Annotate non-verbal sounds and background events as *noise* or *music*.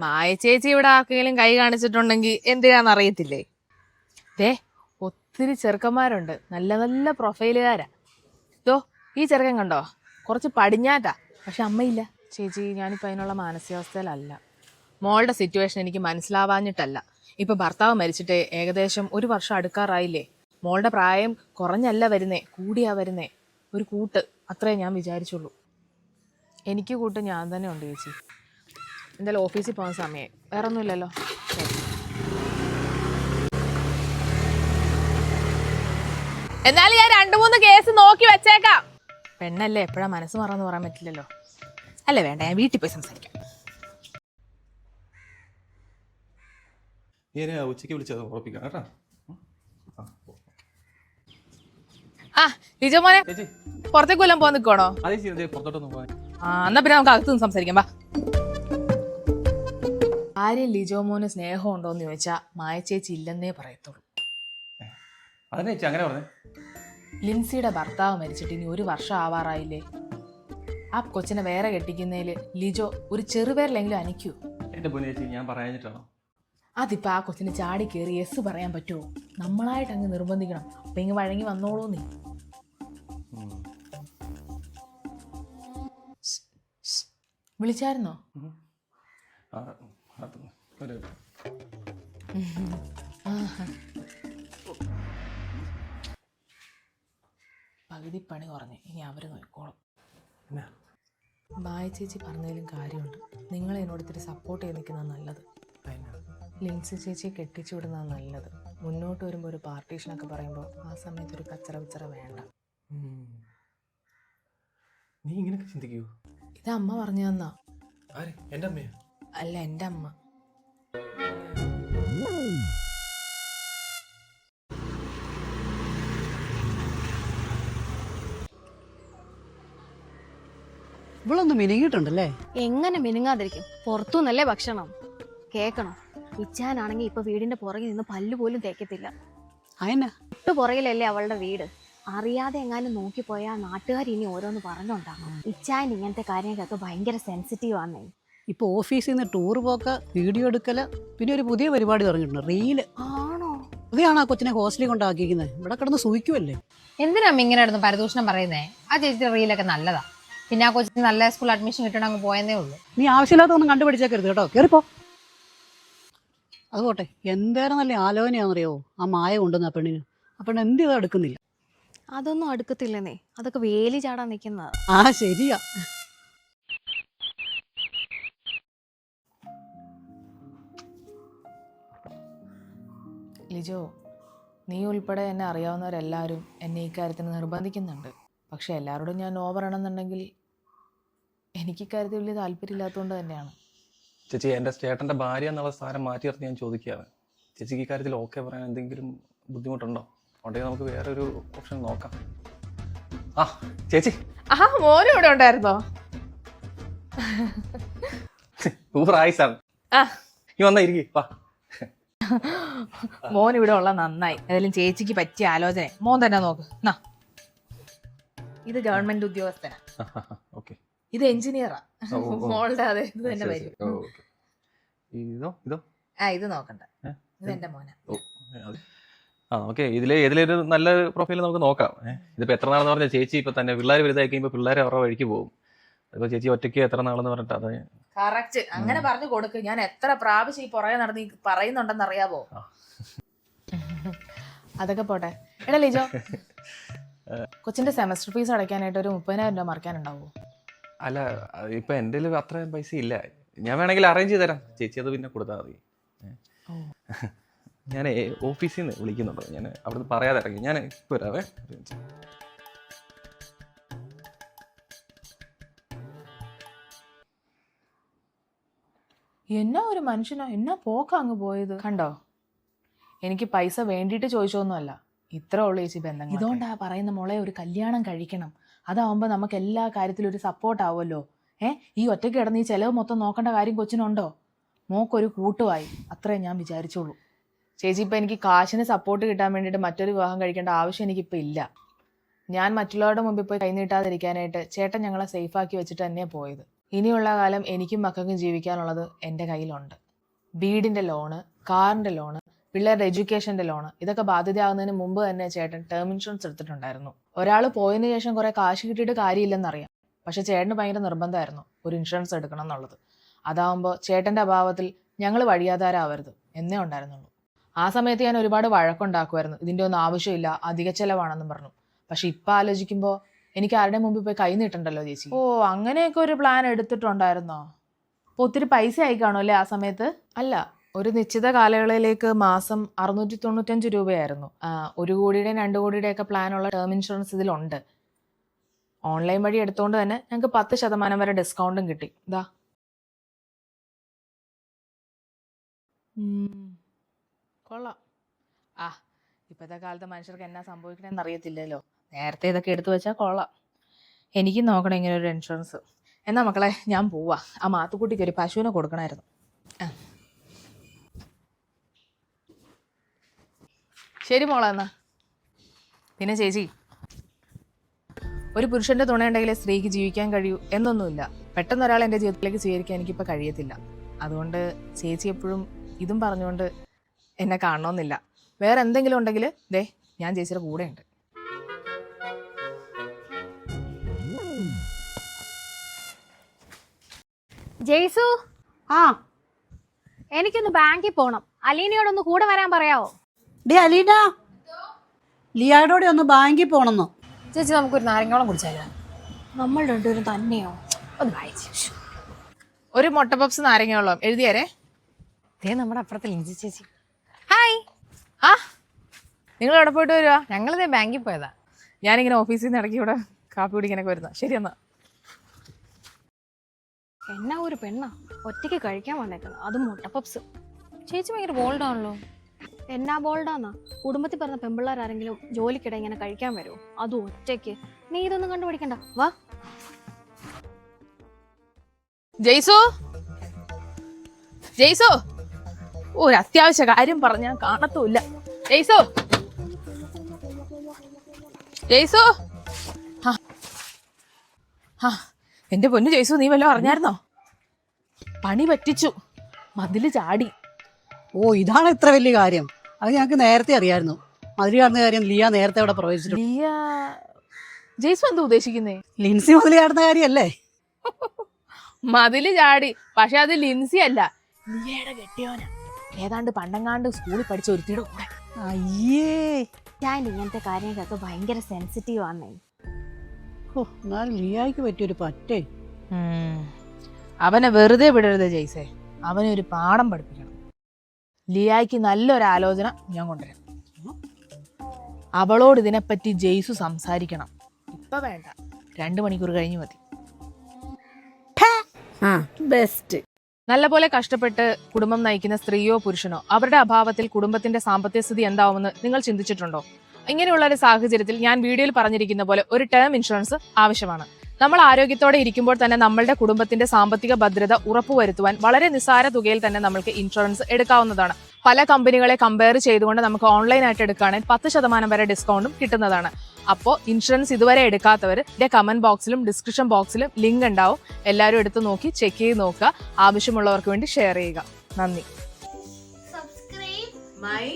മായ ചേച്ചി ഇവിടെ ആർക്കെങ്കിലും കൈ കാണിച്ചിട്ടുണ്ടെങ്കിൽ എന്തിനാന്ന് അറിയത്തില്ലേ ദേ ഒത്തിരി ചെറുക്കന്മാരുണ്ട്. നല്ല നല്ല പ്രൊഫൈലുകാരാ. ഇതോ ഈ ചെറുക്കൻ കണ്ടോ? കുറച്ച് പടിഞ്ഞാറ്റാ. പക്ഷെ അമ്മയില്ല. ചേച്ചി ഞാനിപ്പോൾ അതിനുള്ള മാനസികാവസ്ഥയിലല്ല. മോളുടെ സിറ്റുവേഷൻ എനിക്ക് മനസ്സിലാവാഞ്ഞിട്ടല്ല. ഇപ്പൊ ഭർത്താവ് മരിച്ചിട്ട് ഏകദേശം ഒരു വർഷം അടുക്കാറായില്ലേ? മോളുടെ പ്രായം കുറഞ്ഞല്ല വരുന്നേ കൂടിയാ വരുന്നേ. ഒരു കൂട്ട്. അത്രേ ഞാൻ വിചാരിച്ചുള്ളൂ. എനിക്ക് കൂട്ട് ഞാൻ തന്നെ ഉണ്ട് ചേച്ചി. എന്തായാലും ഓഫീസിൽ പോകുന്ന സമയം വേറെ ഒന്നുമില്ലല്ലോ ശരി. എന്നാലും ഞാൻ രണ്ടു മൂന്ന് കേസ് നോക്കി വെച്ചേക്കാം. പെണ്ണല്ലേ എപ്പോഴാ മനസ്സ് മറന്നു പറയാൻ പറ്റില്ലല്ലോ. അല്ലേ വേണ്ട ഞാൻ വീട്ടിൽ പോയി സംസാരിക്കാം. ഉച്ചയ്ക്ക് വിളിച്ചത് ഉറപ്പിക്കാം കേട്ടോ. ആ ലിജോ മോനെ പുറത്തേക്ക് വല്ലതും പോകാൻ നിൽക്കണോ ആ എന്നാ പിന്നെ നമുക്ക് അകത്ത് നിന്ന് സംസാരിക്കാം വാ. ആര്യം ലിജോ മോന് സ്നേഹം ഉണ്ടോ എന്ന് ചോദിച്ചാ മായ ചേച്ചി ഇല്ലെന്നേ പറയത്തുള്ളൂ. അങ്ങനെ പറഞ്ഞേ. ലിൻസിയുടെ ഭർത്താവ് മരിച്ചിട്ട് ഇനി ഒരു വർഷം ആവാറായില്ലേ? ആ കൊച്ചിനെ വേറെ കെട്ടിക്കുന്നതിൽ ലിജോ ഒരു ചെറുപേരിലെങ്കിലും അനിക്കൂ എന്റെ പൊന്നു ചേച്ചി ഞാൻ പറയാഞ്ഞിട്ടാണോ? അതിപ്പോ ആ കൊച്ചിന് ചാടി കയറി എസ് പറയാൻ പറ്റുമോ നമ്മളായിട്ട് അങ്ങ് നിർബന്ധിക്കണം. അപ്പൊ ഇങ്ങ് വഴങ്ങി വന്നോളൂ നീ. വിളിച്ചായിരുന്നോ? പകുതി പണി കുറഞ്ഞു. ഇനി അവർ നോക്കോളും ബായ മായ ചേച്ചി പറഞ്ഞതിലും കാര്യമുണ്ട്. നിങ്ങൾ എന്നോട് ഇത്തിരി സപ്പോർട്ട് ചെയ്ത് നിൽക്കുന്നത് നല്ലത്. ലിൻസി ചേച്ചി കെട്ടിച്ചു വിടുന്നതാണ് നല്ലത്. മുന്നോട്ട് വരുമ്പോൾ ഒരു പാർട്ടീഷനൊക്കെ പറയുമ്പോൾ ആ സമയത്ത് ഒരു കച്ചറ വിച്ചറ വേണ്ട. നീ ഇങ്ങനെയൊക്കെ ചിന്തിക്കൂ. ഇത് അമ്മ പറഞ്ഞു തന്നാ. എന്റെ അമ്മയോ? അല്ല എന്റെ അമ്മ. ഇവളൊന്ന് മിനുങ്ങിയിട്ടുണ്ടല്ലേ? എങ്ങനെ മിനുങ്ങാതിരിക്കും? പുറത്തുനിന്നല്ലേ ഭക്ഷണം? കേക്കണം ഇച്ചാനാണെങ്കിൽ ഇപ്പൊ വീടിന്റെ പുറകിൽ നിന്ന് പല്ല് പോലും തേക്കത്തില്ല. തൊട്ട് പുറകിലല്ലേ അവളുടെ വീട്. അറിയാതെ എങ്ങാനും നോക്കിപ്പോയാ നാട്ടുകാർ ഇനി ഓരോന്ന് പറഞ്ഞുണ്ടാകും ഇച്ചാൻ ഇങ്ങനത്തെ കാര്യങ്ങൾക്കൊക്കെ ഭയങ്കര സെൻസിറ്റീവ് ആണ് ഇപ്പൊ ഓഫീസിൽ നിന്ന് ടൂർ പോക്ക വീഡിയോ എടുക്കൽ പിന്നെ ഒരു പുതിയ പരിപാടി തുടങ്ങിയിട്ടുണ്ട് റീൽ. ആണോ? അതെയാണ് ആ കൊച്ചിനെ ഹോസ്റ്റലിൽ കൊണ്ടാക്കിയിരിക്കുന്നത്? ഇവിടെ കിടന്ന് സൂഹിക്കുമല്ലേ എന്തിനാ ഇങ്ങനെ ആയിരുന്നു പരദൂഷണം പറയുന്നേ? ആ ചേച്ചി റീലൊക്കെ നല്ലതാ. പിന്നെ ആ കൊച്ചിന് നല്ല സ്കൂൾ അഡ്മിഷൻ കിട്ടണം അങ്ങ് പോയെന്നേ ഉള്ളൂ. നീ ആവശ്യമില്ലാത്തൊന്നും കണ്ടുപിടിച്ചേക്കരുത് കേട്ടോ. കയറിപ്പോ അതുപോട്ടെ എന്തേരം നല്ല ആലോചനയാണെന്നറിയോ? ആ മായ കൊണ്ടുവന്ന ആ പെണ്ണിന്. ആ പെണ്ണ് എന്ത് ചെയ്താ എടുക്കുന്നില്ല അതൊന്നും അടുക്കത്തില്ലെന്നേ. അതൊക്കെ വേലി ചാടാൻ നിൽക്കുന്നതാ. ആ ശരിയാ. ലിജോ നീ ഉൾപ്പെടെ എന്നെ അറിയാവുന്നവരെല്ലാവരും എന്നെ ഈ കാര്യത്തിന് നിർബന്ധിക്കുന്നുണ്ട്. പക്ഷെ എല്ലാവരോടും ഞാൻ നോ പറയണമെന്നുണ്ടെങ്കിൽ എനിക്ക് ഇക്കാര്യത്തിൽ വലിയ താല്പര്യമില്ലാത്തതുകൊണ്ട് തന്നെയാണ്. ചേച്ചി എന്റെ ചേട്ടന്റെ ഭാര്യ എന്നുള്ള സ്ഥാനം മാറ്റി നിർത്തി ഞാൻ ചോദിക്കുകയാണ്. ചേച്ചിക്ക് ഈ കാര്യത്തിൽ ഓക്കെ പറയാൻ എന്തെങ്കിലും ബുദ്ധിമുട്ടുണ്ടോ? ഉണ്ടെങ്കിൽ നമുക്ക് വേറെ ഒരു ഓപ്ഷൻ നോക്കാം. ആ ചേച്ചി. ആ മോനും ഇവിടെ ഉണ്ടായിരുന്നോ? സൂപ്പർ ആയിസാണ്. ആ. നീ വന്നാ ഇരിക്കി വാ. മോൻ ഇവിടെ ഉള്ള നന്നായി. ഏതായാലും ചേച്ചിക്ക് പറ്റിയ ആലോചന. മോൻ തന്നെ നോക്ക്. നാ. ഇത് ഗവൺമെന്റ് ഉദ്യോഗസ്ഥനാ. ഓക്കെ. ഇത് എഞ്ചിനീയറാ. മോളുടെ അതെ ഇത് തന്നെ വരും. ഇതോ ഇതോ? ആ ഇത് നോക്കണ്ട? ഇത് എന്റെ മോന. ആ നമുക്ക് ഇതിൽ ഏതിലൊരു നല്ല പ്രൊഫൈൽ നമുക്ക് നോക്കാം. ഏഹ് ഇതിപ്പോൾ എത്ര നാളെന്ന് പറഞ്ഞാൽ ചേച്ചി ഇപ്പൊ തന്നെ പിള്ളേർ വലുതായി കഴിയുമ്പോൾ പിള്ളേർ അവരുടെ വഴിക്ക് പോകും. അതിപ്പോ ചേച്ചി ഒറ്റയ്ക്ക് എത്ര നാളെന്ന് പറഞ്ഞിട്ട് അത് കറക്റ്റ് അങ്ങനെ പറഞ്ഞു കൊടുക്കും. ഞാൻ എത്ര പ്രാവശ്യം ഈ പുറകെ നടന്ന് പറയുന്നുണ്ടെന്ന് അറിയാവോ? *laughs* അതൊക്കെ പോട്ടെ. എടാ ലിജോ. *laughs* കൊച്ചിന്റെ സെമസ്റ്റർ ഫീസ് അടയ്ക്കാനായിട്ട് ഒരു മുപ്പതിനായിരം രൂപ മറിക്കാനുണ്ടാവോ? അല്ല ഇപ്പൊ എന്റെ കയ്യിൽ അത്രയും പൈസ ഇല്ല. ഞാൻ വേണമെങ്കിൽ അറേഞ്ച് ചെയ്ത് തരാം. ചേച്ചി അത് പിന്നെ കൊടുത്താൽ മതി. ഞാൻ ഓഫീസിൽ നിന്ന് വിളിക്കുന്നുണ്ടോ. ഞാൻ അവിടുന്ന് പറയാതെ ഇറങ്ങി. ഞാൻ ഇപ്പോൾ വരാവേ. എന്നാ ഒരു മനുഷ്യനാ? എന്നാ പോക്ക അങ്ങ് പോയത്? കണ്ടോ? എനിക്ക് പൈസ വേണ്ടിയിട്ട് ചോദിച്ചൊന്നുമല്ല ഇത്ര ഉള്ളു ചേച്ചി ബന്ധങ്ങൾ ഇതുകൊണ്ടാ പറയുന്ന മോളെ ഒരു കല്യാണം കഴിക്കണം. അതാവുമ്പോൾ നമുക്ക് എല്ലാ കാര്യത്തിലും ഒരു സപ്പോർട്ടാവുമല്ലോ ഏ? ഈ ഒറ്റയ്ക്ക് കിടന്ന് ഈ ചിലവ് മൊത്തം നോക്കേണ്ട കാര്യം കൊച്ചിനുണ്ടോ? മോക്കൊരു കൂട്ടുമായി അത്രേ ഞാൻ വിചാരിച്ചോളൂ. ചേച്ചി ഇപ്പം എനിക്ക് കാശിന് സപ്പോർട്ട് കിട്ടാൻ വേണ്ടിയിട്ട് മറ്റൊരു വിവാഹം കഴിക്കേണ്ട ആവശ്യം എനിക്കിപ്പോൾ ഇല്ല. ഞാൻ മറ്റുള്ളവരുടെ മുമ്പിൽ പോയി കൈനീട്ടാതിരിക്കാനായിട്ട് ചേട്ടൻ ഞങ്ങളെ സേഫാക്കി വെച്ചിട്ട് തന്നെയാണ് പോയത്. ഇനിയുള്ള കാലം എനിക്കും മക്കൾക്കും ജീവിക്കാനുള്ളത് എന്റെ കയ്യിലുണ്ട്. വീടിന്റെ ലോണ് കാറിന്റെ ലോണ് പിള്ളേരുടെ എഡ്യൂക്കേഷന്റെ ലോണ്. ഇതൊക്കെ ബാധ്യതയാകുന്നതിന് മുമ്പ് തന്നെ ചേട്ടൻ ടേം ഇൻഷുറൻസ് എടുത്തിട്ടുണ്ടായിരുന്നു. ഒരാൾ പോയതിന് ശേഷം കുറേ കാശ് കിട്ടിയിട്ട് കാര്യമില്ലെന്നറിയാം. പക്ഷെ ചേട്ടന് ഭയങ്കര നിർബന്ധമായിരുന്നു ഒരു ഇൻഷുറൻസ് എടുക്കണം എന്നുള്ളത്. അതാവുമ്പോൾ ചേട്ടന്റെ അഭാവത്തിൽ ഞങ്ങൾ വഴിയാധാരാവരുത് എന്നേ ഉണ്ടായിരുന്നുള്ളൂ. ആ സമയത്ത് ഞാൻ ഒരുപാട് വഴക്കുണ്ടാക്കുമായിരുന്നു. ഇതിന്റെ ഒന്നും ആവശ്യമില്ല അധിക ചെലവാണെന്നും പറഞ്ഞു. പക്ഷെ ഇപ്പം ആലോചിക്കുമ്പോൾ എനിക്ക് ആരുടെ മുമ്പിൽ പോയി കൈ നീട്ടണ്ടല്ലോ ചേച്ചി? ഓ അങ്ങനെയൊക്കെ ഒരു പ്ലാൻ എടുത്തിട്ടുണ്ടായിരുന്നോ? അപ്പോൾ ഒത്തിരി പൈസ ആയി അല്ലേ ആ സമയത്ത്? അല്ല ഒരു നിശ്ചിത കാലയളവിലേക്ക് മാസം അറുന്നൂറ്റി തൊണ്ണൂറ്റഞ്ച് രൂപയായിരുന്നു ഒരു കോടിയുടെയും രണ്ട് കോടിയുടെയൊക്കെ പ്ലാനുള്ള ടേം ഇൻഷുറൻസ് ഇതിലുണ്ട്. ഓൺലൈൻ വഴി എടുത്തുകൊണ്ട് തന്നെ ഞങ്ങൾക്ക് പത്ത് ശതമാനം വരെ ഡിസ്കൗണ്ടും കിട്ടി. ഇതാ. കൊള്ളാം. ആ ഇപ്പോഴത്തെ കാലത്ത് മനുഷ്യർക്ക് എന്നാ സംഭവിക്കണമെന്ന് അറിയത്തില്ലല്ലോ. നേരത്തെ ഇതൊക്കെ എടുത്തു വെച്ചാൽ കൊള്ളാം. എനിക്ക് നോക്കണം ഇങ്ങനെ ഒരു ഇൻഷുറൻസ് എന്നാ മക്കളെ ഞാൻ പോവാ. ആ മാത്തുക്കുട്ടിക്ക് ഒരു പശുവിനെ കൊടുക്കണമായിരുന്നു ശരി മോളെ എന്നാ. പിന്നെ ചേച്ചി ഒരു പുരുഷന്റെ തുണയുണ്ടെങ്കിലേ സ്ത്രീക്ക് ജീവിക്കാൻ കഴിയൂ എന്നൊന്നുമില്ല. പെട്ടെന്ന് ഒരാൾ എന്റെ ജീവിതത്തിലേക്ക് സ്വീകരിക്കാൻ എനിക്കിപ്പോൾ കഴിയത്തില്ല. അതുകൊണ്ട് ചേച്ചി എപ്പോഴും ഇതും പറഞ്ഞുകൊണ്ട് എന്നെ കാണണമെന്നില്ല വേറെ എന്തെങ്കിലും ഉണ്ടെങ്കിൽ ദേ ഞാൻ ചേച്ചിയുടെ കൂടെയുണ്ട്. ജെയ്സു? ആ. എനിക്കൊന്ന് ബാങ്കിൽ പോണം. അലീനയോടൊന്ന് കൂടെ വരാൻ പറയാവോ? ഡേ അലീന. ലിയാടോടെ ഒന്ന് ബാങ്കിൽ പോണെന്നോ. ചേച്ചി നമുക്കൊരു നാരങ്ങോളം കുടിച്ചാലോ? നമ്മൾ രണ്ടുപേരും തന്നെയോ? ഒന്ന് വായിച്ചു ഒരു മുട്ട പപ്സ് നാരങ്ങയോളം എഴുതിയാരേ? ദേ നമ്മുടെ അപ്പുറത്തെ ലിഞ്ചി ചേച്ചി. ഹായ്. ആ നിങ്ങൾ എവിടെ പോയിട്ട് വരുവാ? ഞങ്ങളിതേ ബാങ്കിൽ പോയതാ. ഞാനിങ്ങനെ ഓഫീസിൽ നിന്ന് ഇടയ്ക്ക് ഇവിടെ കാപ്പി കുടിക്കാനൊക്കെ വരുന്ന ശരി എന്നാ. എന്നാ ഒരു പെണ്ണാ? ഒറ്റയ്ക്ക് കഴിക്കാൻ വന്നേക്കുന്നത്. അതും മുട്ടപ്പപ്സ് ചേച്ചി ഭയങ്കര ബോൾഡാണല്ലോ എന്നാ ബോൾഡാന്നാ? കുടുംബത്തിൽ പറഞ്ഞ പെമ്പിള്ളേർ ആരെങ്കിലും ജോലിക്കിടെ ഇങ്ങനെ കഴിക്കാൻ വരുമോ അതും ഒറ്റയ്ക്ക്. നീ ഇതൊന്നും കണ്ടുപിടിക്കണ്ട. വാ. ജയ്സോ? ജയ്സോ? ഒരു അത്യാവശ്യ കാര്യം പറഞ്ഞാൽ കാണത്തുമില്ല. ജയ്സോ? ജയ്സോ? ആ. എന്റെ പൊന്നു ജയ്സു നീ വല്ലതും അറിഞ്ഞായിരുന്നോ? പണി പറ്റിച്ചു. മതിൽ ചാടി. ഓ ഇതാണ് ഇത്ര വലിയ കാര്യം. അത് ഞങ്ങൾക്ക് നേരത്തെ അറിയായിരുന്നു. മധുരി കാണുന്ന കാര്യം ലിയ നേരത്തെ അവിടെ പ്രവേശിച്ചിട്ടുണ്ട് ലിയ ജയ്സു എന്താ ഉദ്ദേശിക്കുന്നേ? ലിൻസി മധുരി കാണുന്ന കാര്യമല്ലേ മതിൽ ചാടി പക്ഷെ അത് ലിൻസി അല്ല. ലിയയുടെ കെട്ടിയോനാ. ഏതാണ്ട് പണ്ടങ്ങാണ്ട് സ്കൂളിൽ പഠിച്ച ഒരുത്തിയുടെ കൂടെ. അയ്യേ. ഞാൻ ഇങ്ങനത്തെ കാര്യങ്ങൾക്കൊക്കെ ഭയങ്കര സെൻസിറ്റീവ് ആണേ ഓ എന്നാലും ലിയായ്ക്ക് പറ്റിയൊരു പറ്റേ. അവനെ വെറുതെ വിടരുത് ജയ്സേ. അവനെ ഒരു പാഠം പഠിപ്പിക്കണം. ലിയായ്ക്ക് നല്ലൊരു ആലോചന ഞാൻ കൊണ്ടുവരാം. അവളോട് ഇതിനെപ്പറ്റി ജെയ്സു സംസാരിക്കണം. ഇപ്പൊ വേണ്ട. രണ്ടു മണിക്കൂർ കഴിഞ്ഞു മതി. ബെസ്റ്റ് നല്ലപോലെ കഷ്ടപ്പെട്ട് കുടുംബം നയിക്കുന്ന സ്ത്രീയോ പുരുഷനോ അവരുടെ അഭാവത്തിൽ കുടുംബത്തിന്റെ സാമ്പത്തിക സ്ഥിതി എന്താവുമെന്ന് നിങ്ങൾ ചിന്തിച്ചിട്ടുണ്ടോ? ഇങ്ങനെയുള്ള ഒരു സാഹചര്യത്തിൽ ഞാൻ വീഡിയോയിൽ പറഞ്ഞിരിക്കുന്ന പോലെ ഒരു ടേം ഇൻഷുറൻസ് ആവശ്യമാണ്. നമ്മൾ ആരോഗ്യത്തോടെ ഇരിക്കുമ്പോൾ തന്നെ നമ്മളുടെ കുടുംബത്തിന്റെ സാമ്പത്തിക ഭദ്രത ഉറപ്പുവരുത്തുവാൻ വളരെ നിസ്സാര തുകയിൽ തന്നെ നമുക്ക് ഇൻഷുറൻസ് എടുക്കാവുന്നതാണ്. പല കമ്പനികളെ കമ്പയർ ചെയ്തുകൊണ്ട് നമുക്ക് ഓൺലൈനായിട്ട് എടുക്കുകയാണെങ്കിൽ പത്ത് ശതമാനം വരെ ഡിസ്കൗണ്ടും കിട്ടുന്നതാണ്. അപ്പോൾ ഇൻഷുറൻസ് ഇതുവരെ എടുക്കാത്തവർ എന്റെ കമന്റ് ബോക്സിലും ഡിസ്ക്രിപ്ഷൻ ബോക്സിലും ലിങ്ക് ഉണ്ടാവും. എല്ലാവരും എടുത്ത് നോക്കി ചെക്ക് ചെയ്ത് നോക്കുക. ആവശ്യമുള്ളവർക്ക് വേണ്ടി ഷെയർ ചെയ്യുക. നന്ദി. Subscribe my